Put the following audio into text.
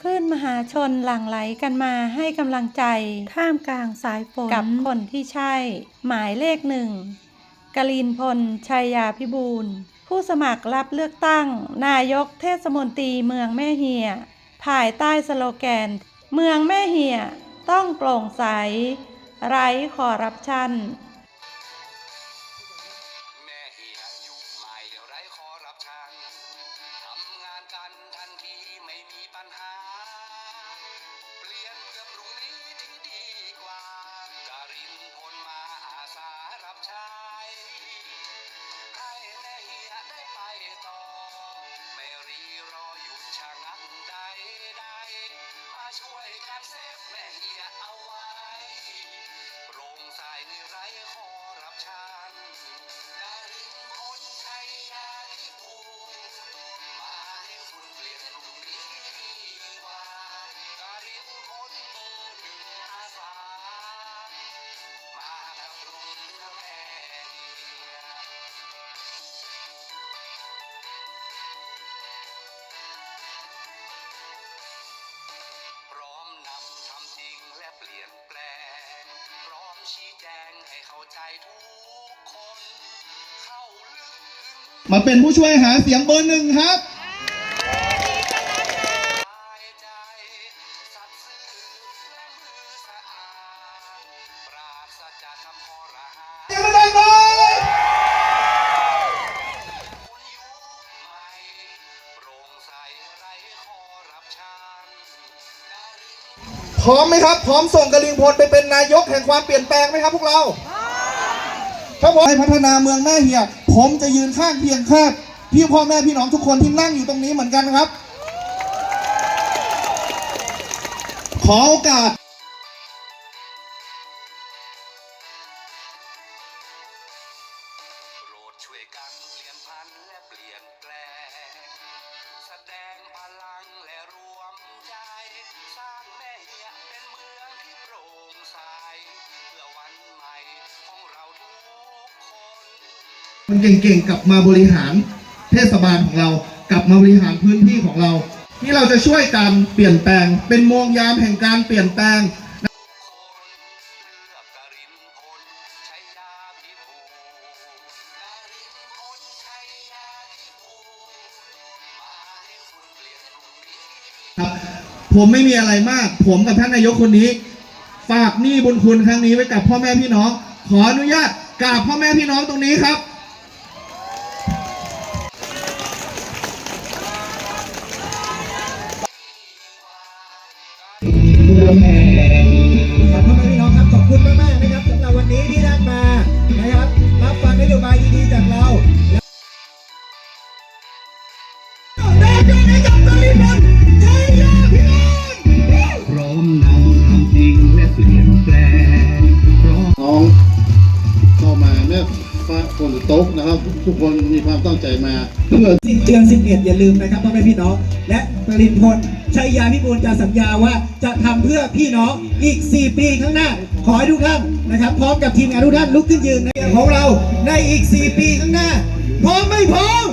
คลื่นมหาชนหลั่งไหลกันมาให้กำลังใจ ท่ามกลางสายฝน กับคนที่ใช่ หมายเลขหนึ่งกลินพล ชัยยาพิบูลย์ผู้สมัครรับเลือกตั้ง นายกเทศมนตรีเมืองแม่เหียภายใต้สโลแกน เมืองแม่เหียต้องโปร่งใส ไร้คอร์รัปชันแม่เหียอยู่ใหม่ไร้คอร์รัปชันทำงานกันทันทีไม่มีปัญหา ยนแปลง พร้อมชี้แจงให้เข้าใจทุกคน เข้าลึก มาเป็นผู้ช่วยหาเสียงเบอร์หนึ่งครับ พร้อมไหมครับ พร้อมส่งกลิงพลไปเป็นนายกแห่งความเปลี่ยนแปลงไหมครับพวกเราถ้าผมให้พัฒนาเมืองแม่เหียผมจะยืนข้างเพียงข้างพี่พ่อแม่พี่น้องทุกคนที่นั่งอยู่ตรงนี้เหมือนกันครับ ขอโอกาสโปรดช่วยกันเปลี่ยนพันธุ์และเปลี่ยนแปลงแสดงพลังและรวมใจสร้างแม่ มันเก่งๆกลับมาบริหารเทศบาลของเรา กลับมาบริหารพื้นที่ของเราที่เราจะช่วยกันเปลี่ยนแปลง เป็นโมงยามแห่งการเปลี่ยนแปลงคนเลือกกรินพลชัยยาพิบูลกรินพลชัยยาพิบูลมาให้คุณเปลี่ยนพรุ่งนี้ครับผมไม่มีอะไรมาก ผมกับท่านนายกคนนี้ ฝากหนี้บุญคุณครั้งนี้ไว้กับพ่อแม่พี่น้อง ขออนุญาตกราบพ่อแม่พี่น้องตรงนี้ครับ ขอบคุณพี่น้องครับขอบคุณมากๆนะครับสำหรับวันนี้ที่ได้มานะครับรับฟังนโยบายดีๆจากเราแล้วเดินอยู่ในกับตลิบันชัยยาพิมลพร้อมนำทำจริงและเปลี่ยนแปลงพร้อมน้องเข้ามาเมื่อฟ้าฝนตกนะครับทุกคนมีความตั้งใจมาเพื่อสิบเดือน11อย่าลืมนะครับพ่อแม่พี่น้องและปรินพล ชัยยาพิบูลจะสัญญาว่าจะทำเพื่อพี่น้องอีก 4 ปีข้างหน้า ขอให้ทุกท่านนะครับ พร้อมกับทีมงานทุกท่านลุกขึ้นยืนในของเราในอีก 4 ปีข้างหน้า พร้อมไม่พร้อม